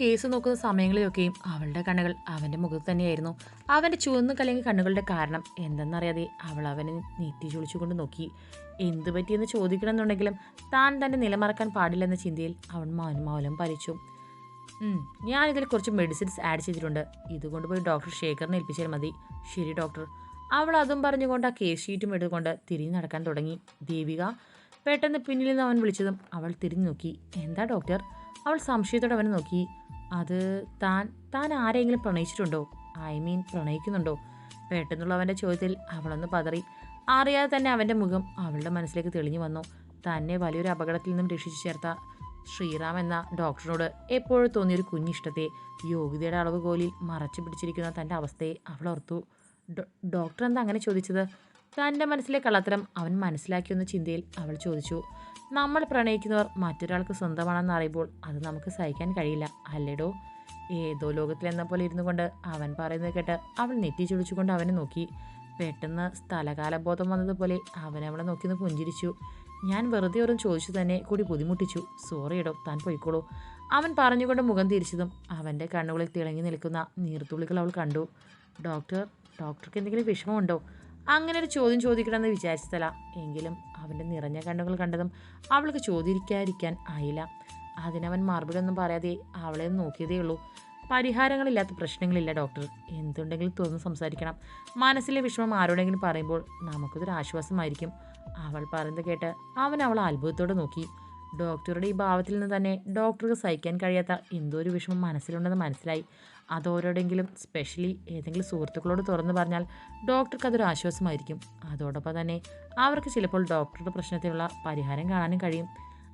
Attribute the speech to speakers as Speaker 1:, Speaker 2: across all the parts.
Speaker 1: Case നോക്കുന്ന സമയങ്ങളിലൊക്കെയും അവളുടെ കണ്ണുകൾ അവന്റെ മുഖത്ത് തന്നെയായിരുന്നു. അവന്റെ ചുവന്നു കലങ്ങിയ കണ്ണുകളുടെ കാരണം എന്തെന്നറിയാതെ അവൾ അവനെ നീട്ടി ചൊളിച്ചുകൊണ്ട് നോക്കി. എന്തു പറ്റിയെന്ന് ചോദിക്കണമെന്നുണ്ടെങ്കിലും താൻ തന്റെ നിലമറക്കാൻ പാടില്ലെന്ന ചിന്തയിൽ അവൻ മൗനം പാലിച്ചു. "ഉം, ഞാനിതിൽ കുറച്ച് മെഡിസിൻസ് ആഡ് ചെയ്തിട്ടുണ്ട്. ഇതുകൊണ്ട് പോയി ഡോക്ടർ ശേഖറിനെ ഏൽപ്പിച്ചാൽ മതി. ശരി ഡോക്ടർ അവൾ അതും പറഞ്ഞുകൊണ്ട് ആ കേസ് ഷീറ്റും എടുത്തുകൊണ്ട് തിരിഞ്ഞു നടക്കാൻ തുടങ്ങി. ദേവിക പെട്ടെന്ന് പിന്നിൽ നിന്ന് അവൻ വിളിച്ചതും അവൾ തിരിഞ്ഞു നോക്കി. എന്താ ഡോക്ടർ അവൾ സംശയത്തോടെ അവനെ നോക്കി. അത് താൻ താൻ ആരെങ്കിലും പ്രണയിച്ചിട്ടുണ്ടോ? I mean പ്രണയിക്കുന്നുണ്ടോ? പെട്ടെന്നുള്ള അവന്റെ ചോദ്യത്തിൽ അവളൊന്ന് പതറി. അറിയാതെ തന്നെ അവന്റെ മുഖം അവളുടെ മനസ്സിലേക്ക് തെളിഞ്ഞു വന്നു. തന്നെ വലിയൊരു അപകടത്തിൽ നിന്നും രക്ഷിച്ചു ചേർത്ത ശ്രീറാം എന്ന ഡോക്ടറിനോട് എപ്പോഴും തോന്നിയൊരു കുഞ്ഞിഷ്ടത്തെ യോഗ്യതയുടെ അളവ് കോലിൽ മറച്ചു പിടിച്ചിരിക്കുന്ന തന്റെ അവസ്ഥയെ അവൾ ഓർത്തു. ഡോക്ടർ എന്താ അങ്ങനെ ചോദിച്ചത്? തന്റെ മനസ്സിലെ കള്ളത്തരം അവൻ മനസ്സിലാക്കിയെന്ന ചിന്തയിൽ അവൾ ചോദിച്ചു. നമ്മൾ പ്രണയിക്കുന്നവർ മറ്റൊരാൾക്ക് സ്വന്തമാണെന്ന് അറിയുമ്പോൾ അത് നമുക്ക് സഹിക്കാൻ കഴിയില്ല. അല്ലേടോ? ഏതോ ലോകത്തിലെന്ന പോലെ ഇരുന്നു കൊണ്ട് അവൻ പറയുന്നത് കേട്ട് അവൾ നെറ്റി ചുളിച്ചുകൊണ്ട് അവനെ നോക്കി. പെട്ടെന്ന് സ്ഥലകാലബോധം വന്നതുപോലെ അവൻ അവളെ നോക്കി ഒന്ന് പുഞ്ചിരിച്ചു. ഞാൻ വെറുതെ ഒരു ചോദിച്ചു തന്നെ കൂടി ബുദ്ധിമുട്ടിച്ചു. സോറി ഇടോ താൻ പോയിക്കോളൂ. അവൻ പറഞ്ഞുകൊണ്ട് മുഖം തിരിച്ചതും അവന്റെ കണ്ണുകളിൽ തിളങ്ങി നിൽക്കുന്ന നീർത്തുള്ളികൾ അവൾ കണ്ടു. ഡോക്ടർ ഡോക്ടർക്ക് എന്തെങ്കിലും വിഷമമുണ്ടോ? അങ്ങനെ ഒരു ചോദ്യം ചോദിക്കണമെന്ന് വിചാരിച്ചതല്ല. എങ്കിലും അവന്റെ നിറഞ്ഞ കണ്ണുകൾ കണ്ടതും അവൾക്ക് ചോദിക്കാതിരിക്കാൻ ആയില്ല. അതിനവൻ മറുപടി ഒന്നും പറയാതെ അവളെ നോക്കിയതേ ഉള്ളൂ. പരിഹാരങ്ങളില്ലാത്ത പ്രശ്നങ്ങളില്ല ഡോക്ടർ. എന്തുണ്ടെങ്കിലും തുറന്ന് സംസാരിക്കണം. മനസ്സിലെ വിഷമം ആരോടെങ്കിലും പറയുമ്പോൾ നമുക്കതൊരു ആശ്വാസമായിരിക്കും. അവൾ പറയുന്നത് കേട്ട് അവൻ അവളെ അത്ഭുതത്തോടെ നോക്കി. ഡോക്ടറുടെ ഈ ഭാവത്തിൽ നിന്ന് തന്നെ ഡോക്ടർക്ക് സഹിക്കാൻ കഴിയാത്ത എന്തോ ഒരു വിഷമം മനസ്സിലുണ്ടെന്ന് മനസ്സിലായി. അതോരോടെങ്കിലും സ്പെഷ്യലി ഏതെങ്കിലും സുഹൃത്തുക്കളോട് തുറന്നു പറഞ്ഞാൽ ഡോക്ടർക്ക് അതൊരു ആശ്വാസമായിരിക്കും. അതോടൊപ്പം തന്നെ അവർക്ക് ചിലപ്പോൾ ഡോക്ടറുടെ പ്രശ്നത്തിനുള്ള പരിഹാരം കാണാനും കഴിയും.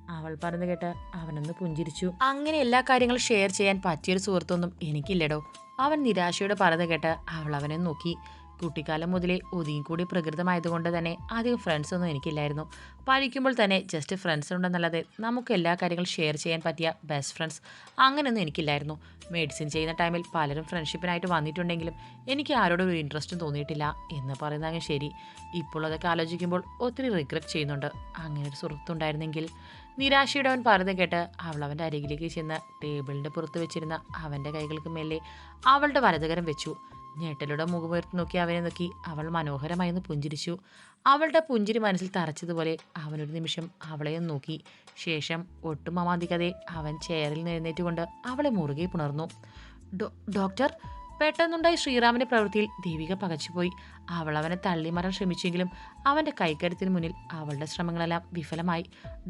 Speaker 1: അവൾ പറഞ്ഞു കേട്ട് അവനൊന്ന് പുഞ്ചിരിച്ചു. അങ്ങനെ എല്ലാ കാര്യങ്ങളും ഷെയർ ചെയ്യാൻ പറ്റിയൊരു സുഹൃത്തൊന്നും എനിക്കില്ലടോ. അവൻ നിരാശയോടെ പറഞ്ഞു കേട്ട് അവൾ അവനെ നോക്കി. കുട്ടിക്കാലം മുതലേ ഒതുങ്ങി കൂടി പ്രകൃതമായതുകൊണ്ട് തന്നെ അധികം ഫ്രണ്ട്സ് ഒന്നും എനിക്കില്ലായിരുന്നു. പഠിക്കുമ്പോൾ തന്നെ ജസ്റ്റ് ഫ്രണ്ട്സ് ഉണ്ടെന്നല്ലാതെ നമുക്ക് എല്ലാ കാര്യങ്ങളും ഷെയർ ചെയ്യാൻ പറ്റിയ ബെസ്റ്റ് ഫ്രണ്ട്സ് അങ്ങനെയൊന്നും എനിക്കില്ലായിരുന്നു. മെഡിസിൻ ചെയ്യുന്ന ടൈമിൽ പലരും ഫ്രണ്ട്ഷിപ്പിനായിട്ട് വന്നിട്ടുണ്ടെങ്കിലും എനിക്ക് ആരോടും ഒരു ഇൻട്രസ്റ്റും തോന്നിയിട്ടില്ല എന്ന് പറയുന്നതങ്ങ് ശരി. ഇപ്പോൾ അതൊക്കെ ആലോചിക്കുമ്പോൾ ഒത്തിരി റിഗ്രറ്റ് ചെയ്യുന്നുണ്ട്. അങ്ങനെ ഒരു സുഹൃത്തുണ്ടായിരുന്നെങ്കിൽ നിരാശയുടെ അവൻ പറഞ്ഞു കേട്ട് അവൾ അവന്റെ അരികിലേക്ക് ചെന്ന് ടേബിളിന്റെ പുറത്ത് വെച്ചിരുന്ന അവന്റെ കൈകൾക്ക് മേലെ അവളുടെ വലതുകരം വെച്ചു. ഞെട്ടലുടെ മുഖമുയർത്തി നോക്കി അവനെ നോക്കി. അവൾ മനോഹരമായി ഒന്ന് പുഞ്ചിരിച്ചു. അവളുടെ പുഞ്ചിരി മനസ്സിൽ തറച്ചതുപോലെ അവനൊരു നിമിഷം അവളെയും നോക്കി. ശേഷം ഒട്ടും അമാന്തിക്കാതെ അവൻ ചെയറിൽ നിന്നേറ്റുകൊണ്ട് അവളെ മുറുകെ പുണർന്നു. ഡോക്ടർ പെട്ടെന്നുണ്ടായി ശ്രീറാമിന്റെ പ്രവൃത്തിയിൽ ദേവിക പകച്ചുപോയി. അവൾ അവനെ തള്ളി മാറാൻ ശ്രമിച്ചെങ്കിലും അവന്റെ കൈക്കരുത്തിന് മുന്നിൽ അവളുടെ ശ്രമങ്ങളെല്ലാം വിഫലമായി.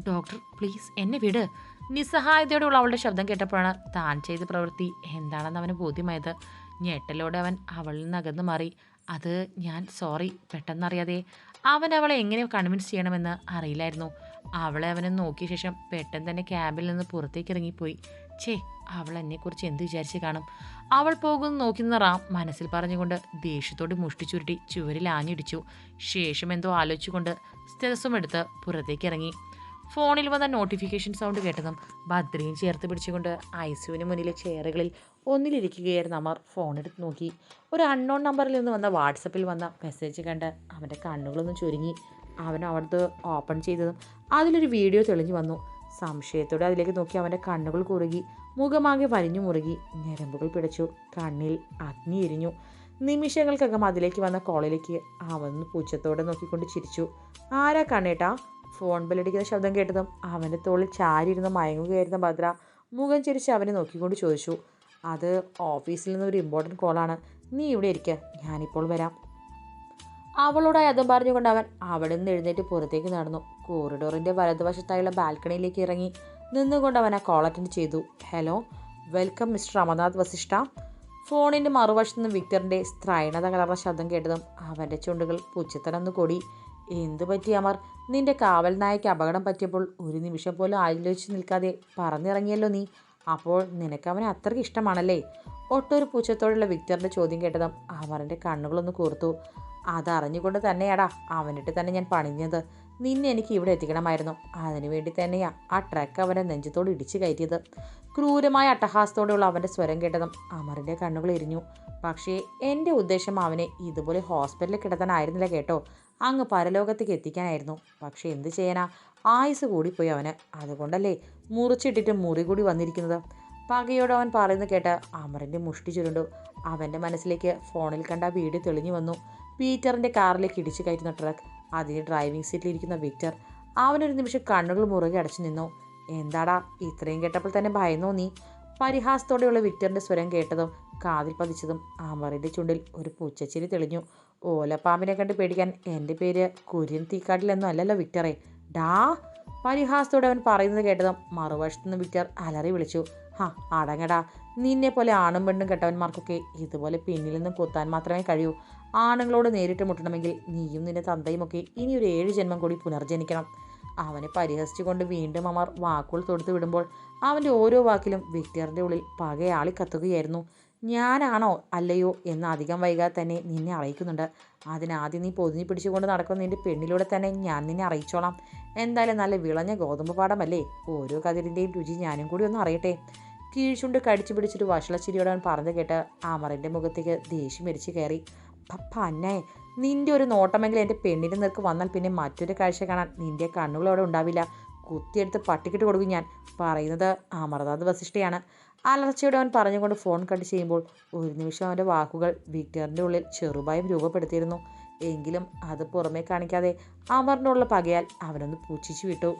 Speaker 1: ഡോക്ടർ പ്ലീസ് എന്നെ വിട്. നിസ്സഹായതയോടെയുള്ള അവളുടെ ശബ്ദം കേട്ടപ്പോഴാണ് താൻ ചെയ്ത പ്രവൃത്തി എന്താണെന്ന് അവന് ബോധ്യമായത്. ഞെട്ടലോടെ അവൻ അവളിൽ നിന്ന് അകന്നു മാറി. അത് ഞാൻ സോറി പെട്ടെന്നറിയാതെ. അവൻ അവളെ എങ്ങനെ കൺവിൻസ് ചെയ്യണമെന്ന് അറിയില്ലായിരുന്നു. അവളെ അവനെ നോക്കിയ ശേഷം പെട്ടെന്ന് തന്നെ ക്യാബിൽ നിന്ന് പുറത്തേക്ക് ഇറങ്ങിപ്പോയി. ഛേ അവൾ എന്നെക്കുറിച്ച് എന്ത് വിചാരിച്ച് കാണും? അവൾ പോകുന്നു നോക്കുന്ന റാം മനസ്സിൽ പറഞ്ഞുകൊണ്ട് ദേഷ്യത്തോട് മുഷ്ടി ചുരുട്ടി ചുവരിൽ ആഞ്ഞിടിച്ചു. ശേഷം എന്തോ ആലോചിച്ചുകൊണ്ട് സ്റ്റെസും എടുത്ത് പുറത്തേക്ക് ഇറങ്ങി. ഫോണിൽ വന്ന നോട്ടിഫിക്കേഷൻ സൗണ്ട് കേട്ടതും ഭദ്രയും ചേർത്ത് പിടിച്ചുകൊണ്ട് ഐസുവിന് മുന്നിലെ ചെയറുകളിൽ ഒന്നിലിരിക്കുകയായിരുന്നു അമർ. ഫോൺ എടുത്ത് നോക്കി. ഒരു അൺനോൺ നമ്പറിൽ നിന്ന് വന്ന വാട്സപ്പിൽ വന്ന മെസ്സേജ് കണ്ട് അവന്റെ കണ്ണുകളൊന്ന് ചുരുങ്ങി. അവൻ അവിടുത്തെ ഓപ്പൺ ചെയ്തതും അതിലൊരു വീഡിയോ തെളിഞ്ഞു വന്നു. സംശയത്തോടെ അതിലേക്ക് നോക്കി അവന്റെ കണ്ണുകൾ കുറുകി. മുഖമാകെ വലിഞ്ഞു മുറുകി. ഞരമ്പുകൾ പിടച്ചു. കണ്ണിൽ അഗ്നി എരിഞ്ഞു. നിമിഷങ്ങൾക്കകം അതിലേക്ക് വന്ന കോളിലേക്ക് അവൻ പൂച്ചത്തോടെ നോക്കിക്കൊണ്ട് ചിരിച്ചു. ആരാ കണ്ണേട്ടാ? ഫോൺ ബെല്ലടിക്കുന്ന ശബ്ദം കേട്ടതും അവന്റെ തോളിൽ ചാരിയിരുന്ന് മയങ്ങുകയായിരുന്ന ഭദ്ര മുഖം ചിരിച്ച് അവനെ നോക്കിക്കൊണ്ട് ചോദിച്ചു. അത് ഓഫീസിൽ നിന്നൊരു ഇമ്പോർട്ടന്റ് കോളാണ് നീ ഇവിടെ ഇരിക്കുക ഞാനിപ്പോൾ വരാം. അവളോടായി അതും പറഞ്ഞുകൊണ്ട് അവൻ അവിടെ നിന്ന് എഴുന്നേറ്റ് പുറത്തേക്ക് നടന്നു. കോറിഡോറിന്റെ വലതുവശത്തായുള്ള ബാൽക്കണിയിലേക്ക് ഇറങ്ങി നിന്നുകൊണ്ട് അവൻ ആ കോൾ അറ്റൻഡ് ചെയ്തു. Hello welcome mister Amarnath Vasishta. ഫോണിന്റെ മറുവശത്ത് നിന്ന് വിക്ടറിന്റെ സ്ത്രൈണത കലർന്ന ശബ്ദം കേട്ടതും അവന്റെ ചുണ്ടുകൾ പുച്ഛത്തലൊന്ന് കൊടി. എന്തു പറ്റി അമർ? നിന്റെ കാവൽ നായയ്ക്ക് അപകടം പറ്റിയപ്പോൾ ഒരു നിമിഷം പോലും ആലോചിച്ച് നിൽക്കാതെ പറഞ്ഞിറങ്ങിയല്ലോ നീ. അപ്പോൾ നിനക്ക് അവനെ അത്രയ്ക്ക് ഇഷ്ടമാണല്ലേ? ഒട്ടൊരു പൂച്ചത്തോടുള്ള വിക്ടറിന്റെ ചോദ്യം കേട്ടതും അമറിന്റെ കണ്ണുകളൊന്ന് കൂർത്തു. അതറിഞ്ഞുകൊണ്ട് തന്നെയാടാ അവനിട്ട് തന്നെ ഞാൻ പണിഞ്ഞത്. നിന്നെ എനിക്ക് ഇവിടെ എത്തിക്കണമായിരുന്നു. അതിനുവേണ്ടി തന്നെയാ ആ ട്രക്ക് അവനെ നെഞ്ചത്തോട് ഇടിച്ചു കയറ്റിയത്. ക്രൂരമായ അട്ടഹാസത്തോടെയുള്ള അവന്റെ സ്വരം കേട്ടതും അമറിന്റെ കണ്ണുകൾ എരിഞ്ഞു. പക്ഷേ എന്റെ ഉദ്ദേശം അവനെ ഇതുപോലെ ഹോസ്പിറ്റലിൽ കിടത്താനായിരുന്നില്ല കേട്ടോ. അങ്ങ് പരലോകത്തേക്ക് എത്തിക്കാനായിരുന്നു. പക്ഷേ എന്ത് ചെയ്യാനാ? ആയുസ് കൂടിപ്പോയി അവന്. അതുകൊണ്ടല്ലേ മുറിച്ചിട്ടിട്ട് മുറി കൂടി വന്നിരിക്കുന്നത്? പകയോട് അവൻ പറയുന്നത് കേട്ട് അമറിന്റെ മുഷ്ടി ചുരുണ്ടു. അവന്റെ മനസ്സിലേക്ക് ഫോണിൽ കണ്ട വീട് തെളിഞ്ഞു വന്നു. പീറ്ററിന്റെ കാറിലേക്ക് ഇടിച്ചു കയറ്റുന്ന ട്രക്ക് അതിന് ഡ്രൈവിംഗ് സീറ്റിലിരിക്കുന്ന വിക്ടർ അവനൊരു നിമിഷം കണ്ണുകൾ മുറുകെ അടച്ചു നിന്നു. എന്താടാ ഇത്രയും കേട്ടപ്പോൾ തന്നെ ഭയന്നോ നീ? പരിഹാസത്തോടെയുള്ള വിക്ടറിന്റെ സ്വരം കേട്ടതും കാതിൽ പതിച്ചതും അമറിന്റെ ചുണ്ടിൽ ഒരു പൂച്ചച്ചിരി തെളിഞ്ഞു. ഓലപ്പാമ്പിനെ കണ്ട് പേടിക്കാൻ എന്റെ പേര് കുര്യൻ തീക്കാട്ടിലൊന്നും അല്ലല്ലോ വിക്ടറെ. ഡാ പരിഹാസത്തോടെ അവൻ പറയുന്നത് കേട്ടതും മറുവശത്തുനിന്ന് വിക്ടർ അലറി വിളിച്ചു. ഹാ അടങ്ങടാ. നിന്നെ പോലെ ആണും പെണ്ണും കെട്ടവന്മാർക്കൊക്കെ ഇതുപോലെ പിന്നിൽ നിന്നും കുത്താൻ മാത്രമേ കഴിയൂ. ആണുങ്ങളോട് നേരിട്ട് മുട്ടണമെങ്കിൽ നീയും നിന്റെ തന്തയും ഒക്കെ ഇനി ഒരു ഏഴ് ജന്മം കൂടി പുനർജനിക്കണം. അവനെ പരിഹസിച്ചുകൊണ്ട് വീണ്ടും അമർ വാക്കുകൾ തൊടുത്തു വിടുമ്പോൾ അവന്റെ ഓരോ വാക്കിലും വിക്ടറിന്റെ ഉള്ളിൽ പകയാളി കത്തുകയായിരുന്നു. ഞാനാണോ അല്ലയോ എന്ന് അധികം വൈകാതെ തന്നെ നിന്നെ അറിയിക്കുന്നുണ്ട്. അതിനാദ്യം നീ പൊതിഞ്ഞു പിടിച്ചുകൊണ്ട് നടക്കുന്ന നിന്റെ പെണ്ണിലൂടെ തന്നെ ഞാൻ നിന്നെ അറിയിച്ചോളാം. എന്തായാലും നല്ല വിളഞ്ഞ ഗോതമ്പ് പാടമല്ലേ? ഓരോ കതിരിന്റെയും രുചി ഞാനും കൂടി ഒന്ന് അറിയട്ടെ. കീഴ്ചുണ്ട് കടിച്ചു പിടിച്ചൊരു വഷളച്ചിരിയോട് പറഞ്ഞു കേട്ട് അമറിന്റെ മുഖത്തേക്ക് ദേഷ്യം മരിച്ചു കയറി. പപ്പ അന്നേ നിന്റെ ഒരു നോട്ടമെങ്കിലും എന്റെ പെണ്ണിന്റെ നിർക്ക് വന്നാൽ പിന്നെ മറ്റൊരു കാഴ്ച കാണാൻ നിന്റെ കണ്ണുകൾ അവിടെ ഉണ്ടാവില്ല. കുത്തിയെടുത്ത് പട്ടിക്കിട്ട് കൊടുക്കും ഞാൻ. പറയുന്നത് അമർനാഥ് വസിഷ്ഠയാണ്. അലർച്ചയോടെ അവൻ പറഞ്ഞുകൊണ്ട് ഫോൺ കട്ട് ചെയ്യുമ്പോൾ ഒരു നിമിഷം അവന്റെ വാക്കുകൾ വിക്ടറിന്റെ ഉള്ളിൽ ചെറുപായം രൂപപ്പെടുത്തിയിരുന്നു. എങ്കിലും അത് പുറമേ കാണിക്കാതെ അമറിനുള്ള പകയാൽ അവനൊന്ന് പൂച്ഛിച്ചു വിട്ടു.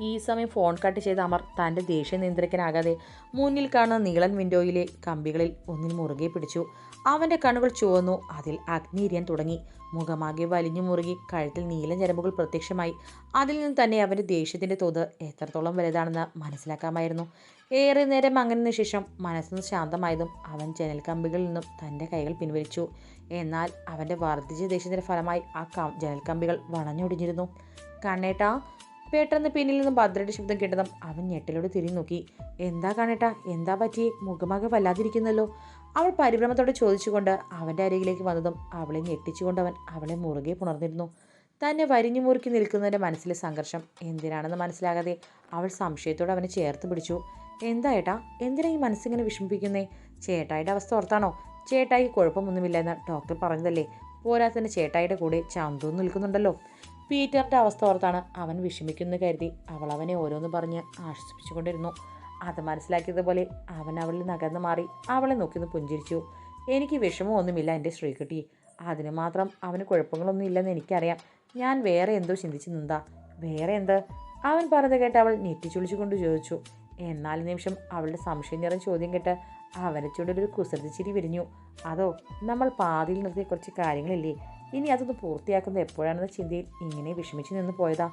Speaker 1: ഈ സമയം ഫോൺ കട്ട് ചെയ്ത അമർ തന്റെ ദേഷ്യം നിയന്ത്രിക്കാനാകാതെ മുന്നിൽ കാണുന്ന നീളൻ വിൻഡോയിലെ കമ്പികളിൽ ഒന്നിൽ മുറുകെ പിടിച്ചു. അവന്റെ കണ്ണുകൾ ചുവന്നു. അതിൽ അഗ്നി എരിയാൻ തുടങ്ങി. മുഖമാകെ വലിഞ്ഞു മുറുകി. കഴുത്തിൽ നീല ഞരമ്പുകൾ പ്രത്യക്ഷമായി. അതിൽ നിന്ന് തന്നെ അവന്റെ ദേഷ്യത്തിന്റെ തോത് എത്രത്തോളം വലുതാണെന്ന് മനസ്സിലാക്കാമായിരുന്നു. ഏറെ നേരം അങ്ങനെ ശേഷം മനസ്സൊന്ന് ശാന്തമായതും അവൻ ജനൽ കമ്പികളിൽ നിന്നും തന്റെ കൈകൾ പിൻവലിച്ചു. എന്നാൽ അവന്റെ വർദ്ധിച്ച ദേഷ്യത്തിന്റെ ഫലമായി ആ കം ജനൽ കമ്പികൾ വളഞ്ഞൊടിഞ്ഞിരുന്നു. കണ്ണേട്ട പെട്ടെന്ന് പിന്നിൽ നിന്നും ഭദ്രയുടെ ശബ്ദം കേട്ടതും അവൻ ഞെട്ടലോട് തിരിഞ്ഞു നോക്കി എന്താ കാണേട്ടാ എന്താ പറ്റിയേ? മുഖമാകെ വല്ലാതിരിക്കുന്നല്ലോ. അവൾ പരിഭ്രമത്തോടെ ചോദിച്ചുകൊണ്ട് അവന്റെ അരികിലേക്ക് വന്നതും അവളെ ഞെട്ടിച്ചുകൊണ്ട് അവൻ അവളെ മുറുകെ പുണർന്നിരുന്നു. തന്നെ വരിഞ്ഞു മുറുക്കി നിൽക്കുന്നതിന്റെ മനസ്സിലെ സംഘർഷം എന്തിനാണെന്ന് മനസ്സിലാകാതെ അവൾ സംശയത്തോടെ അവനെ ചേർത്ത് പിടിച്ചു. എന്താ ഏട്ടാ? എന്തിനാ ഈ മനസ്സിങ്ങനെ വിഷമിപ്പിക്കുന്നേ? ചേട്ടായിയുടെ അവസ്ഥ ഓർത്താണോ? ചേട്ടായിക്ക് കുഴപ്പമൊന്നുമില്ല എന്ന് ഡോക്ടർ പറഞ്ഞതല്ലേ? പോരാത്തന്നെ ചേട്ടായിയുടെ കൂടെ ചന്തു നിൽക്കുന്നുണ്ടല്ലോ. പീറ്ററിന്റെ അവസ്ഥ ഓർത്താണ് അവൻ വിഷമിക്കുന്നു കരുതി അവൾ അവനെ ഓരോന്ന് പറഞ്ഞ് ആശ്വസിപ്പിച്ചുകൊണ്ടിരുന്നു. അത് മനസ്സിലാക്കിയതുപോലെ അവൻ അവളിൽ നകർന്നു മാറി. അവളെ നോക്കിയൊന്ന് പുഞ്ചിരിച്ചു. എനിക്ക് വിഷമമൊന്നുമില്ല എന്റെ ശ്രീകുട്ടി. അതിന് മാത്രം അവന് കുഴപ്പങ്ങളൊന്നും ഇല്ലെന്ന് എനിക്കറിയാം. ഞാൻ വേറെ എന്തോ ചിന്തിച്ചു നിന്താ വേറെ എന്ത്? അവൻ പറഞ്ഞത് കേട്ട് അവൾ നെറ്റിച്ചുളിച്ചുകൊണ്ട് ചോദിച്ചു. എന്നാൽ നിമിഷം അവളുടെ സംശയം നിറം ചോദ്യം കേട്ട് അവനെ ചൂണ്ടൊരു കുസൃതിച്ചിരി വിരിഞ്ഞു. അതോ നമ്മൾ പാതിയിൽ നിർത്തിയ കുറച്ച് കാര്യങ്ങളില്ലേ? ഇനി അതൊന്ന് പൂർത്തിയാക്കുന്നത് എപ്പോഴാണെന്ന ചിന്തയിൽ ഇങ്ങനെ വിഷമിച്ച് നിന്ന് പോയതാ.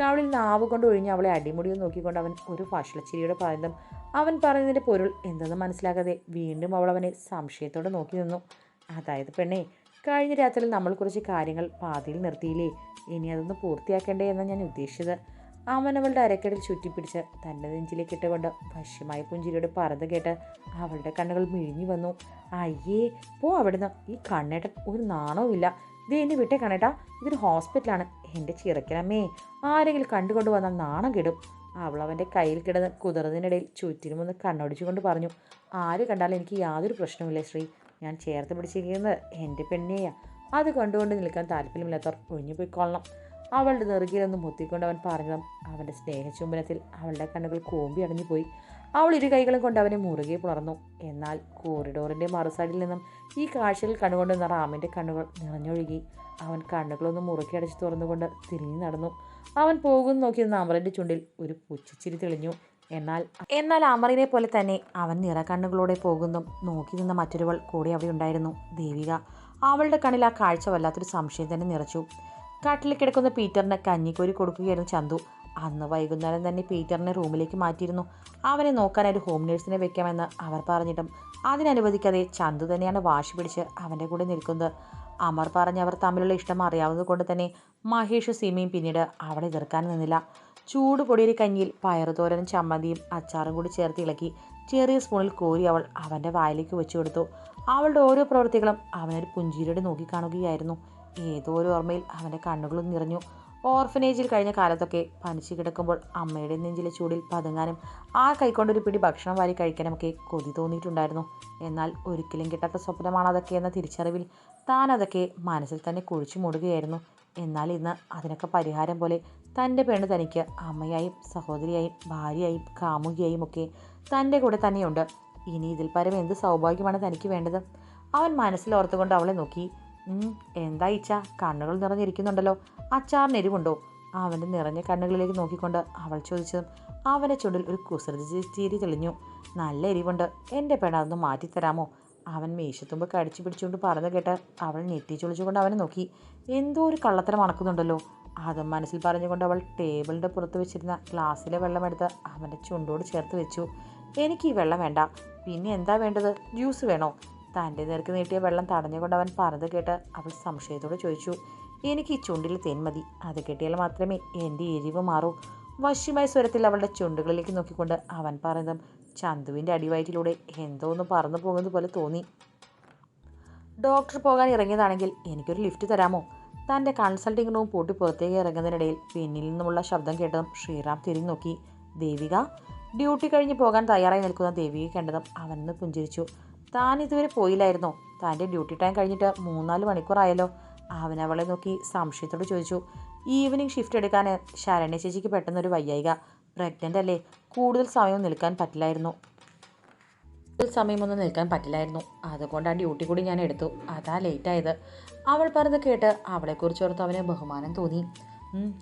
Speaker 1: കവളിൽ നാവ് കൊണ്ട് ഒഴിഞ്ഞ് അവളെ അടിമുടിയിൽ നോക്കിക്കൊണ്ട് അവൻ ഒരു ഫാഷലച്ചിരിയുടെ പറയുന്നതും അവൻ പറയുന്നതിന്റെ പൊരുൾ എന്തെന്ന് മനസ്സിലാക്കാതെ വീണ്ടും അവൾ അവനെ സംശയത്തോടെ നോക്കി നിന്നു. അതായത് പെണ്ണേ കഴിഞ്ഞ രാത്രിയിൽ നമ്മൾ കുറച്ച് കാര്യങ്ങൾ പാതിയിൽ നിർത്തിയില്ലേ? ഇനി അതൊന്ന് പൂർത്തിയാക്കേണ്ടേ എന്നാണ് ഞാൻ ഉദ്ദേശിച്ചത്. അവൻ അവളുടെ അരക്കെട്ടിൽ ചുറ്റിപ്പിടിച്ച് തന്റെ നെഞ്ചിലേക്ക് ഇട്ടുകൊണ്ട് വശ്യമായ പുഞ്ചിരിയുടെ പറന്ന് കേട്ട് അവളുടെ കണ്ണുകൾ മിഴിഞ്ഞു വന്നു. അയ്യേ പോ അവിടുന്ന്. ഈ കണ്ണേട്ടൻ ഒരു നാണവും ഇല്ല ഇത് എന്നെ വിട്ടേക്കാണ് കേട്ടാ ഇതൊരു ഹോസ്പിറ്റലാണ്. എന്റെ ചിറക്കനമ്മേ ആരെങ്കിലും കണ്ടുകൊണ്ട് വന്നാൽ നാണം കിടും. അവൾ അവന്റെ കയ്യിൽ കിടന്ന് കുതിർന്നതിനിടയിൽ ചുറ്റിനുമൊന്ന് കണ്ണൊടിച്ചുകൊണ്ട് പറഞ്ഞു ആര് കണ്ടാലും എനിക്ക് യാതൊരു പ്രശ്നവുമില്ലേ ശ്രീ. ഞാൻ ചേർത്ത് പിടിച്ചിരിക്കുന്നത് എന്റെ പെണ്ണിനെയാ. അത് കണ്ടുകൊണ്ട് നിൽക്കാൻ താല്പര്യമില്ലാത്തവർ ഒഴിഞ്ഞു പോയിക്കൊള്ളണം. അവളുടെ നെറുകിലൊന്ന് മുത്തിക്കൊണ്ട് അവൻ പറഞ്ഞതും അവന്റെ സ്നേഹചുംബനത്തിൽ അവളുടെ കണ്ണുകൾ കോമ്പി അടഞ്ഞു പോയി അവൾ ഇരു കൈകളും കൊണ്ട് അവനെ മുറുകെ പുണർന്നു എന്നാൽ കോറിഡോറിന്റെ മറുസൈഡിൽ നിന്നും ഈ കാഴ്ചയിൽ കണ്ടുകൊണ്ട് നിന്ന റാമിന്റെ കണ്ണുകൾ നിറഞ്ഞൊഴുകി. അവൻ കണ്ണുകളൊന്ന് മുറുകെ അടച്ച് തുറന്നുകൊണ്ട് തിരിഞ്ഞു നടന്നു. അവൻ പോകുന്നു നോക്കിയ അമറിന്റെ ചുണ്ടിൽ ഒരു പുച്ഛിച്ചിരി തെളിഞ്ഞു. എന്നാൽ എന്നാൽ അമറിനെ പോലെ തന്നെ അവൻ നിറകണ്ണുകളോടെ പോകുന്നു നോക്കി നിന്ന മറ്റൊരുവൾ കൂടി അവിടെ ഉണ്ടായിരുന്നു. ദേവിക അവളുടെ കണ്ണിൽ ആ കാഴ്ച വല്ലാത്തൊരു സംശയം തന്നെ നിറച്ചു. കാട്ടിൽ കിടക്കുന്ന പീറ്ററിന് കഞ്ഞിക്കോരി കൊടുക്കുകയായിരുന്നു ചന്തു. അന്ന് വൈകുന്നേരം തന്നെ പീറ്ററിനെ റൂമിലേക്ക് മാറ്റിയിരുന്നു. അവനെ ഒരു ഹോം നേഴ്സിനെ വെക്കാമെന്ന് അവർ പറഞ്ഞിട്ടും അതിനനുവദിക്കാതെ ചന്തു തന്നെയാണ് വാശി പിടിച്ച് അവന്റെ കൂടെ നിൽക്കുന്നത്. അമർ പറഞ്ഞ് അവർ തമ്മിലുള്ള ഇഷ്ടം അറിയാവുന്നത് കൊണ്ട് തന്നെ മഹേഷ് സീമയും പിന്നീട് അവളെ എതിർക്കാൻ നിന്നില്ല. ചൂട് പൊടിയൊരു കഞ്ഞിയിൽ പയറുതോരനും ചമ്മന്തിയും അച്ചാറും കൂടി ചേർത്ത് ഇളക്കി ചെറിയ സ്പൂണിൽ കോരി അവൾ അവന്റെ വായിലേക്ക് വെച്ചു കൊടുത്തു. അവളുടെ ഓരോ പ്രവൃത്തികളും അവനൊരു പുഞ്ചിരിയോടെ നോക്കിക്കാണുകയായിരുന്നു ഏതോ ഒരു ഓർമ്മയിൽ അവന്റെ കണ്ണുകളും നിറഞ്ഞു. ഓർഫനേജിൽ കഴിഞ്ഞ കാലത്തൊക്കെ പനിച്ചു കിടക്കുമ്പോൾ അമ്മയുടെ നെഞ്ചിലെ ചൂടിൽ പതുങ്ങാനും ആ കൈക്കൊണ്ടൊരു പിടി ഭക്ഷണം വാരി കഴിക്കാനുമൊക്കെ കൊതി തോന്നിയിട്ടുണ്ടായിരുന്നു. എന്നാൽ ഒരിക്കലും കിട്ടാത്ത സ്വപ്നമാണ് അതൊക്കെ എന്ന തിരിച്ചറിവിൽ താൻ അതൊക്കെ മനസ്സിൽ തന്നെ കുഴിച്ചു മൂടുകയായിരുന്നു. എന്നാൽ ഇന്ന് അതിനൊക്കെ പരിഹാരം പോലെ തന്റെ പെണ്ണ് തനിക്ക് അമ്മയായും സഹോദരിയായും ഭാര്യയായും കാമുകിയായും ഒക്കെ തന്റെ കൂടെ തന്നെയുണ്ട്. ഇനി ഇതിൽ പരം എന്ത് സൗഭാഗ്യമാണ് തനിക്ക് വേണ്ടത്? അവൻ മനസ്സിലോർത്തുകൊണ്ട് അവളെ നോക്കി "ഉം, എന്താ ഇച്ച കണ്ണുകൾ നിറഞ്ഞിരിക്കുന്നുണ്ടല്ലോ. അച്ചാറിന് എരിവുണ്ടോ അവന്റെ നിറഞ്ഞ കണ്ണുകളിലേക്ക് നോക്കിക്കൊണ്ട് അവൾ ചോദിച്ചതും അവന്റെ ചുണ്ടിൽ ഒരു കുസൃതി ചിരി തെളിഞ്ഞു. നല്ല എരിവുണ്ട്. എന്റെ പെണ്ണ അതൊന്ന് മാറ്റിത്തരാമോ? അവൻ മീശത്തുമ്പ് കടിച്ചു പിടിച്ചുകൊണ്ട് പറഞ്ഞു കേട്ട് അവൾ നെറ്റി ചൊളിച്ചുകൊണ്ട് അവനെ നോക്കി. എന്തോ ഒരു കള്ളത്തരം മണക്കുന്നുണ്ടല്ലോ അതും മനസ്സിൽ പറഞ്ഞുകൊണ്ട് അവൾ ടേബിളിന്റെ പുറത്ത് വെച്ചിരുന്ന ഗ്ലാസ്സിലെ വെള്ളമെടുത്ത് അവന്റെ ചുണ്ടോട് ചേർത്ത് വെച്ചു. എനിക്ക് ഈ വെള്ളം വേണ്ട. പിന്നെ എന്താ വേണ്ടത്? ജ്യൂസ് വേണോ? തന്റെ നേർക്ക് നീട്ടിയ വെള്ളം തടഞ്ഞുകൊണ്ട് അവൻ പറഞ്ഞത് കേട്ട് അവൾ സംശയത്തോട് ചോദിച്ചു എനിക്ക് ഈ ചുണ്ടിൽ തേൻ മതി. അത് കിട്ടിയാൽ മാത്രമേ എന്റെ എരിവ് മാറൂ. വശ്യമായ സ്വരത്തിൽ അവളുടെ ചുണ്ടുകളിലേക്ക് നോക്കിക്കൊണ്ട് അവൻ പറയുന്നതും ചന്തുവിന്റെ അടിവയറ്റിലൂടെ എന്തോ ഒന്ന് പറന്നു പോകുന്നത് പോലെ തോന്നി. ഡോക്ടർ പോകാൻ ഇറങ്ങിയതാണെങ്കിൽ എനിക്കൊരു ലിഫ്റ്റ് തരാമോ? തന്റെ കൺസൾട്ടിംഗ് റൂം പൂട്ടി പുറത്തേക്ക് ഇറങ്ങുന്നതിനിടയിൽ പിന്നിൽ നിന്നുമുള്ള ശബ്ദം കേട്ടതും ശ്രീറാം തിരിഞ്ഞു നോക്കി. ദേവിക? ഡ്യൂട്ടി കഴിഞ്ഞ് പോകാൻ തയ്യാറായി നിൽക്കുന്ന ദേവിയെ കണ്ടതും അവനൊന്ന് പുഞ്ചിരിച്ചു. താൻ ഇതുവരെ പോയില്ലായിരുന്നോ? താന്റെ ഡ്യൂട്ടി ടൈം കഴിഞ്ഞിട്ട് മൂന്നാൽ മണിക്കൂറായല്ലോ അവൻ അവളെ നോക്കി സംശയത്തോട് ചോദിച്ചു. ഈവനിങ് ഷിഫ്റ്റ് എടുക്കാൻ ശരണ്യ ചേച്ചിക്ക് പെട്ടെന്നൊരു വയ്യായിക. പ്രഗ്നന്റ് അല്ലേ? കൂടുതൽ സമയം നിൽക്കാൻ പറ്റില്ലായിരുന്നു. കൂടുതൽ സമയമൊന്നും നിൽക്കാൻ പറ്റില്ലായിരുന്നു. അതുകൊണ്ട് ആ ഡ്യൂട്ടി കൂടി ഞാൻ എടുത്തു. അതാ ലേറ്റായത് അവൾ പറഞ്ഞത് കേട്ട് അവളെക്കുറിച്ച് ഓർത്ത് അവന് ബഹുമാനം തോന്നി.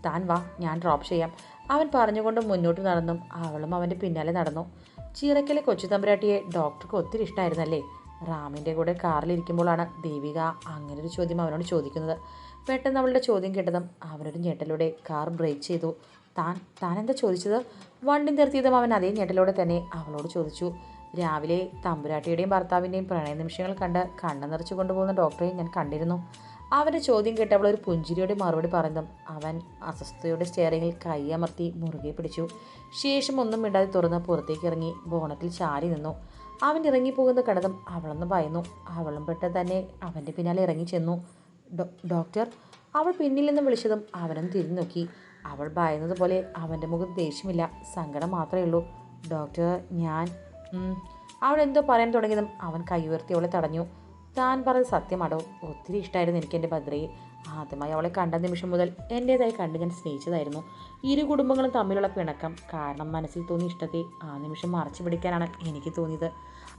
Speaker 1: താൻ വാ ഞാൻ ഡ്രോപ്പ് ചെയ്യാം. അവൻ പറഞ്ഞുകൊണ്ട് മുന്നോട്ട് നടന്നും. അവളും അവന്റെ പിന്നാലെ നടന്നു. ചിറക്കലെ കൊച്ചു തമ്പുരാട്ടിയെ ഡോക്ടർക്ക് ഒത്തിരി ഇഷ്ടമായിരുന്നല്ലേ റാമിന്റെ കൂടെ കാറിലിരിക്കുമ്പോഴാണ് ദേവിക അങ്ങനൊരു ചോദ്യം അവനോട് ചോദിക്കുന്നത്. പെട്ടെന്ന് അവളുടെ ചോദ്യം കേട്ടതും അവനൊരു ഞെട്ടലോടെ കാർ ബ്രേക്ക് ചെയ്തു. താൻ താൻ എന്താ ചോദിച്ചത്? വണ്ടി നിർത്തിയതും അവൻ അതേ ഞെട്ടലോടെ തന്നെ അവളോട് ചോദിച്ചു. രാവിലെ തമ്പുരാട്ടിയുടെയും ഭർത്താവിന്റെയും പ്രണയ നിമിഷങ്ങൾ കണ്ട് കണ്ണ് നിറച്ചു കൊണ്ടുപോകുന്ന ഡോക്ടറെ ഞാൻ കണ്ടിരുന്നു. അവന്റെ ചോദ്യം കേട്ട് അവൾ ഒരു പുഞ്ചിരിയോടെ മറുപടി പറഞ്ഞതും അവൻ അസ്വസ്ഥയുടെ സ്റ്റെയറിങ്ങിൽ കൈയമർത്തി മുറുകെ പിടിച്ചു. ശേഷം ഒന്നും മിണ്ടാതെ തുറന്ന് പുറത്തേക്ക് ഇറങ്ങി ബോണറ്റിൽ ചാരി നിന്നു. അവൻ ഇറങ്ങിപ്പോകുന്ന കണ്ടതും അവളൊന്ന് ഭയന്നു. അവളും പെട്ടെന്ന് തന്നെ അവന്റെ പിന്നാലെ ഇറങ്ങി ചെന്നു. ഡോക്ടർ അവൾ പിന്നിൽ നിന്ന് വിളിച്ചതും അവനും തിരിഞ്ഞു നോക്കി. അവൾ ഭയന്നതുപോലെ അവന്റെ മുഖം ദേഷ്യമില്ല. സങ്കടം മാത്രമേ ഉള്ളൂ. ഡോക്ടർ ഞാൻ അവൾ എന്തോ പറയാൻ തുടങ്ങിയതും അവൻ കൈ ഉയർത്തി അവളെ തടഞ്ഞു. താൻ പറഞ്ഞത് സത്യമാടോ ഒത്തിരി ഇഷ്ടമായിരുന്നു എനിക്ക് എന്റെ ഭദ്രയെ. ആദ്യമായി അവളെ കണ്ട നിമിഷം മുതൽ എന്റേതായി കണ്ട് ഞാൻ സ്നേഹിച്ചതായിരുന്നു. ഇരു കുടുംബങ്ങളും തമ്മിലുള്ള പിണക്കം കാരണം മനസ്സിൽ തോന്നിയ ഇഷ്ടത്തെ ആ നിമിഷം മറച്ചു പിടിക്കാനാണ് എനിക്ക് തോന്നിയത്.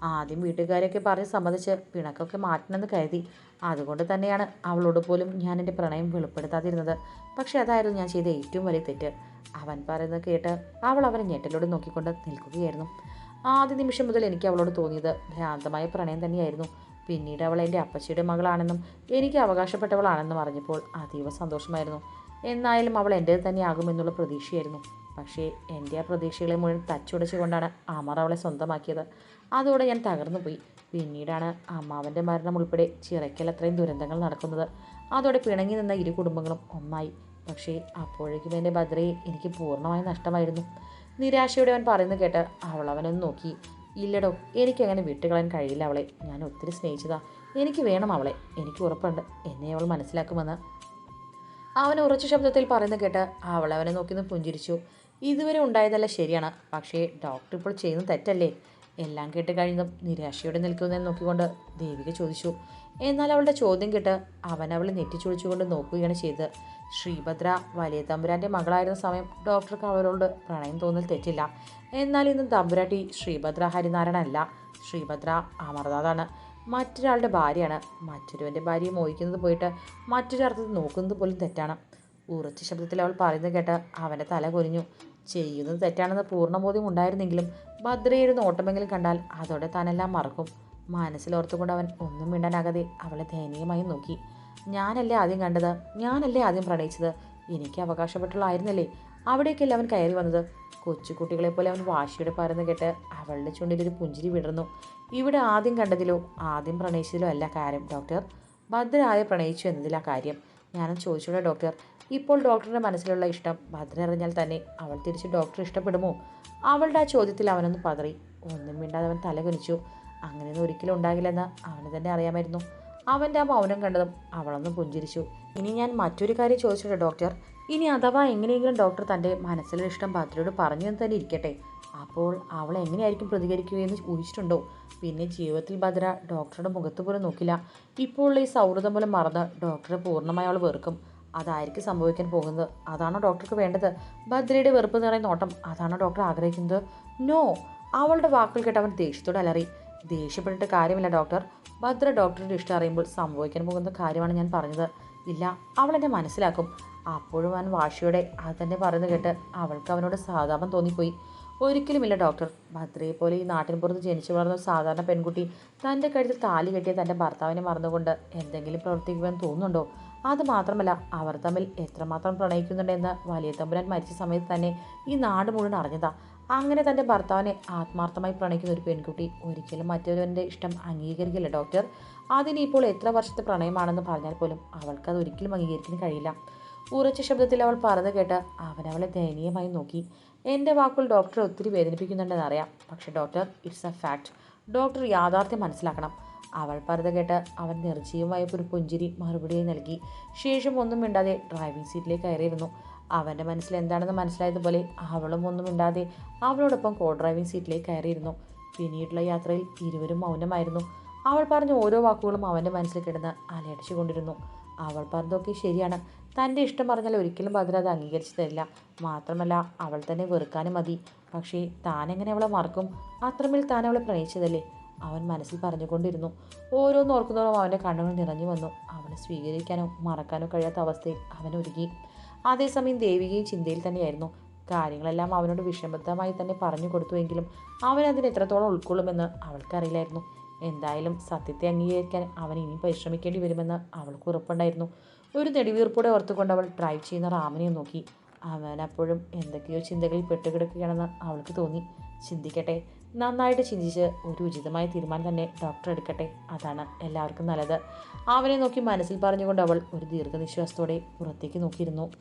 Speaker 1: ആദ്യം വീട്ടുകാരെയൊക്കെ പറഞ്ഞ് സമ്മതിച്ച് പിണക്കമൊക്കെ മാറ്റണമെന്ന് കരുതി. അതുകൊണ്ട് തന്നെയാണ് അവളോട് പോലും ഞാൻ എന്റെ പ്രണയം വെളിപ്പെടുത്താതിരുന്നത്. പക്ഷേ അതായിരുന്നു ഞാൻ ചെയ്ത ഏറ്റവും വലിയ തെറ്റ്. അവൻ പറയുന്നത് കേട്ട് അവൾ അവനെ ഞെട്ടലോട് നോക്കിക്കൊണ്ട് നിൽക്കുകയായിരുന്നു. ആദ്യ നിമിഷം മുതൽ എനിക്ക് അവളോട് തോന്നിയത് ഭ്രാന്തമായ പ്രണയം തന്നെയായിരുന്നു. പിന്നീട് അവൾ എന്റെ അപ്പച്ചിയുടെ മകളാണെന്നും എനിക്ക് അവകാശപ്പെട്ടവളാണെന്നും അറിഞ്ഞപ്പോൾ അതീവ സന്തോഷമായിരുന്നു. എന്നായാലും അവൾ എന്റേത് തന്നെയാകുമെന്നുള്ള പ്രതീക്ഷയായിരുന്നു. പക്ഷേ എന്റെ ആ പ്രതീക്ഷകളെ മുഴുവൻ തച്ചുടച്ചുകൊണ്ടാണ് അമർ അവളെ സ്വന്തമാക്കിയത്. അതോടെ ഞാൻ തകർന്നു പോയി പിന്നീടാണ് അമ്മാവന്റെ മരണം ഉൾപ്പെടെ ചിറയ്ക്കൽ അത്രയും ദുരന്തങ്ങൾ നടക്കുന്നത്. അതോടെ പിണങ്ങി നിന്ന ഇരു കുടുംബങ്ങളും ഒന്നായി. പക്ഷേ അപ്പോഴേക്കും എന്റെ ഭദ്രയെ എനിക്ക് പൂർണമായി നഷ്ടമായിരുന്നു. നിരാശയോടെ അവൻ പറയുന്നത് കേട്ട് അവൾ അവനൊന്ന് നോക്കി. ഇല്ലടോ എനിക്കങ്ങനെ വിട്ടുകളയാൻ കഴിയില്ല അവളെ. ഞാൻ ഒത്തിരി സ്നേഹിച്ചതാ. എനിക്ക് വേണം അവളെ. എനിക്ക് ഉറപ്പുണ്ട്. എന്നെ അവൾ മനസ്സിലാക്കുമെന്ന്. അവൻ ഉറച്ച ശബ്ദത്തിൽ പറയുന്നത് കേട്ട് അവൾ അവനെ നോക്കി നിന്ന് പുഞ്ചിരിച്ചു. ഇതുവരെ ഉണ്ടായതല്ല ശരിയാണ്. പക്ഷേ ഡോക്ടർ ഇപ്പോൾ ചെയ്യുന്നത് തെറ്റല്ലേ? എല്ലാം കേട്ട് കഴിഞ്ഞതും നിരാശയോടെ നിൽക്കുന്നതെന്ന് നോക്കിക്കൊണ്ട് ദേവിക ചോദിച്ചു. എന്നാൽ അവളുടെ ചോദ്യം കേട്ട് അവൻ അവളെ നെറ്റിച്ചൊളിച്ചുകൊണ്ട് നോക്കുകയാണ് ചെയ്തത്. ശ്രീഭദ്ര വലിയ തമ്പുരാന്റെ മകളായിരുന്ന സമയം ഡോക്ടർക്ക് അവരോട് പ്രണയം തോന്നൽ തെറ്റില്ല. എന്നാൽ ഇന്ന് തമ്പുരാട്ടി ശ്രീഭദ്ര ഹരിനാരായണല്ല ശ്രീഭദ്ര അമർനാഥാണ്. മറ്റൊരാളുടെ ഭാര്യയാണ്. മറ്റൊരുവന്റെ ഭാര്യയെ മോഹിക്കുന്നത് പോയിട്ട് മറ്റൊരർത്ഥത്തിൽ നോക്കുന്നത് പോലും തെറ്റാണ്. ഉറച്ച ശബ്ദത്തിൽ അവൾ പറയുന്നത് കേട്ട് അവന്റെ തല കൊരിഞ്ഞു ചെയ്യുന്നത് തെറ്റാണെന്ന് പൂർണബോധ്യം ഉണ്ടായിരുന്നെങ്കിലും ഭദ്രയുടെ നോട്ടമെങ്കിലും കണ്ടാൽ അതോടെ താനെല്ലാം മറക്കും. മനസ്സിലോർത്തുകൊണ്ട് അവൻ ഒന്നും മിണ്ടാനാകാതെ അവളെ ദയനീയമായി നോക്കി. ഞാനല്ലേ ആദ്യം കണ്ടത്? ഞാനല്ലേ ആദ്യം പ്രണയിച്ചത്? എനിക്ക് അവകാശപ്പെട്ടുള്ളായിരുന്നല്ലേ അവിടേക്കല്ലേ അവൻ കയറി വന്നത്? കൊച്ചുകുട്ടികളെ പോലെ അവൻ വാശിയുടെ പരന്ന് കേട്ട് അവളുടെ ചുണ്ടിലൊരു പുഞ്ചിരി വിടർന്നു. ഇവിടെ ആദ്യം കണ്ടതിലോ ആദ്യം പ്രണയിച്ചതിലോ അല്ല കാര്യം ഡോക്ടർ. ഭദ്രയായ പ്രണയിച്ചു എന്നതിലാ കാര്യം. ഞാനും ചോദിച്ചോളെ ഡോക്ടർ. ഇപ്പോൾ ഡോക്ടറുടെ മനസ്സിലുള്ള ഇഷ്ടം ഭദ്ര അറിഞ്ഞാൽ തന്നെ അവൾ തിരിച്ച് ഡോക്ടർ ഇഷ്ടപ്പെടുമോ? അവളുടെ ആ ചോദ്യത്തിൽ അവനൊന്ന് പതറി. ഒന്നും മിണ്ടാതെ അവൻ തലകുനിച്ചു. അങ്ങനെയൊന്നും ഒരിക്കലും ഉണ്ടാകില്ലെന്ന് അവന് തന്നെ അറിയാമായിരുന്നു. അവന്റെ ആ മൗനം കണ്ടതും അവളൊന്ന് പുഞ്ചിരിച്ചു. ഇനി ഞാൻ മറ്റൊരു കാര്യം ചോദിച്ചിട്ട് ഡോക്ടർ. ഇനി അഥവാ എങ്ങനെയെങ്കിലും ഡോക്ടർ തന്റെ മനസ്സിലെ ഇഷ്ടം ഭദ്രയോട് പറഞ്ഞു എന്ന് തന്നെ ഇരിക്കട്ടെ. അപ്പോൾ അവൾ എങ്ങനെയായിരിക്കും പ്രതികരിക്കുകയെന്ന് ഊഹിച്ചിട്ടുണ്ടോ? പിന്നെ ജീവിതത്തിൽ ഭദ്ര ഡോക്ടറുടെ മുഖത്ത് പോലും നോക്കില്ല. ഇപ്പോൾ ഈ സൗഹൃദം പോലെ മറന്ന് ഡോക്ടറെ പൂർണമായി അവൾ വെറുക്കും. അതായിരിക്കും സംഭവിക്കാൻ പോകുന്നത്. അതാണോ ഡോക്ടർക്ക് വേണ്ടത്? ഭദ്രയുടെ വെറുപ്പ് നിറയുന്ന നോട്ടം അതാണോ ഡോക്ടർ ആഗ്രഹിക്കുന്നത്? നോ.
Speaker 2: അവളുടെ വാക്കുകൾ കേട്ട് അവൻ ദേഷ്യത്തോടെ അലറി. ദേഷ്യപ്പെട്ടിട്ട് കാര്യമില്ല ഡോക്ടർ. ഭദ്ര ഡോക്ടറിന്റെ ഇഷ്ടം അറിയുമ്പോൾ സംഭവിക്കാൻ പോകുന്ന കാര്യമാണ് ഞാൻ പറഞ്ഞത്. ഇല്ല അവൾ എന്നെ മനസ്സിലാക്കും. അപ്പോഴും അവൻ വാശിയോടെ അത് തന്നെ പറയുന്നത് കേട്ട് അവൾക്ക് അവനോട് സഹതാപം തോന്നിപ്പോയി. ഒരിക്കലുമില്ല ഡോക്ടർ. ഭദ്രയെ പോലെ ഈ നാട്ടിൻ പുറത്ത് ജനിച്ചു വളർന്ന സാധാരണ പെൺകുട്ടി തന്റെ കഴുത്തിൽ താലി കെട്ടിയ തന്റെ ഭർത്താവിനെ മറന്നുകൊണ്ട് എന്തെങ്കിലും പ്രവർത്തിക്കുമെന്ന് തോന്നുന്നുണ്ടോ? അത് മാത്രമല്ല അവർ തമ്മിൽ എത്രമാത്രം പ്രണയിക്കുന്നുണ്ടെന്ന് വലിയ തമ്പുരാൻ മരിച്ച സമയത്ത് തന്നെ ഈ നാട് മുഴുവൻ അറിഞ്ഞതാ. അങ്ങനെ തന്റെ ഭർത്താവിനെ ആത്മാർത്ഥമായി പ്രണയിക്കുന്ന ഒരു പെൺകുട്ടി ഒരിക്കലും മറ്റൊരുവന്റെ ഇഷ്ടം അംഗീകരിക്കില്ല. ഡോക്ടർ അതിനിപ്പോൾ എത്ര വർഷത്തെ പ്രണയമാണെന്ന് പറഞ്ഞാൽ പോലും അവൾക്ക് അത് ഒരിക്കലും അംഗീകരിക്കാൻ കഴിയില്ല. ഉറച്ച ശബ്ദത്തിൽ അവൾ പറഞ്ഞു കേട്ട് അവനവളെ ദയനീയമായി നോക്കി. എന്റെ വാക്കുകൾ ഡോക്ടറെ ഒത്തിരി വേദനിപ്പിക്കുന്നുണ്ടെന്ന് അറിയാം. പക്ഷേ doctor it's a fact. Doctor യാഥാർത്ഥ്യം മനസ്സിലാക്കണം. അവൾ പറഞ്ഞു കേട്ട് അവൻ നിർജീവമായ ഒരു പുഞ്ചിരി മറുപടിയായി നൽകി. ശേഷം ഒന്നും മിണ്ടാതെ ഡ്രൈവിംഗ് സീറ്റിലേക്ക് കയറിയിരുന്നു. അവന്റെ മനസ്സിൽ എന്താണെന്ന് മനസ്സിലായതുപോലെ അവളും ഒന്നും ഇല്ലാതെ അവളോടൊപ്പം കോ ഡ്രൈവിംഗ് സീറ്റിലേക്ക് കയറിയിരുന്നു. പിന്നീടുള്ള യാത്രയിൽ ഇരുവരും മൗനമായിരുന്നു. അവൾ പറഞ്ഞ ഓരോ വാക്കുകളും അവന്റെ മനസ്സിൽ കിടന്ന് അലയടിച്ചു കൊണ്ടിരുന്നു അവൾ പറഞ്ഞതൊക്കെ ശരിയാണ്. തന്റെ ഇഷ്ടം പറഞ്ഞാൽ ഒരിക്കലും ഭദ്ര അത് അംഗീകരിച്ചു തരില്ല. മാത്രമല്ല അവൾ തന്നെ വെറുക്കാനും മതി. പക്ഷേ താനെങ്ങനെ അവളെ മറക്കും? അത്രമേൽ താൻ അവളെ പ്രണയിച്ചതല്ലേ? അവൻ മനസ്സിൽ പറഞ്ഞുകൊണ്ടിരുന്നു. ഓരോന്ന് ഓർക്കുന്നതോളം അവന്റെ കണ്ണുകൾ നിറഞ്ഞു വന്നു. അവനെ സ്വീകരിക്കാനോ മറക്കാനോ കഴിയാത്ത അവസ്ഥയിൽ അവൻ ഒരുങ്ങി. അതേസമയം ദേവികയും ചിന്തയിൽ തന്നെയായിരുന്നു. കാര്യങ്ങളെല്ലാം അവനോട് വിഷമതമായി തന്നെ പറഞ്ഞു കൊടുത്തുവെങ്കിലും അവൻ അതിന് എത്രത്തോളം ഉൾക്കൊള്ളുമെന്ന് അവൾക്കറിയില്ലായിരുന്നു. എന്തായാലും സത്യത്തെ അംഗീകരിക്കാൻ അവൻ ഇനി പരിശ്രമിക്കേണ്ടി വരുമെന്ന് അവൾക്ക് ഉറപ്പുണ്ടായിരുന്നു. ഒരു നെടുവീർപ്പോടെ ഓർത്തുകൊണ്ട് അവൾ ഡ്രൈവ് ചെയ്യുന്ന റാമിനെ നോക്കി. അവൻ അപ്പോഴും എന്തൊക്കെയോ ചിന്തകളിൽ പെട്ടുകിടക്കുകയാണെന്ന് അവൾക്ക് തോന്നി. ചിന്തിക്കട്ടെ നന്നായിട്ട് ചിന്തിച്ച് ഒരു ഉചിതമായ തീരുമാനം തന്നെ ഡോക്ടർ എടുക്കട്ടെ. അതാണ് എല്ലാവർക്കും നല്ലത്. അവനെ നോക്കി മനസ്സിൽ പറഞ്ഞുകൊണ്ട് അവൾ ഒരു ദീർഘനിശ്വാസത്തോടെ പുറത്തേക്ക് നോക്കിയിരുന്നു.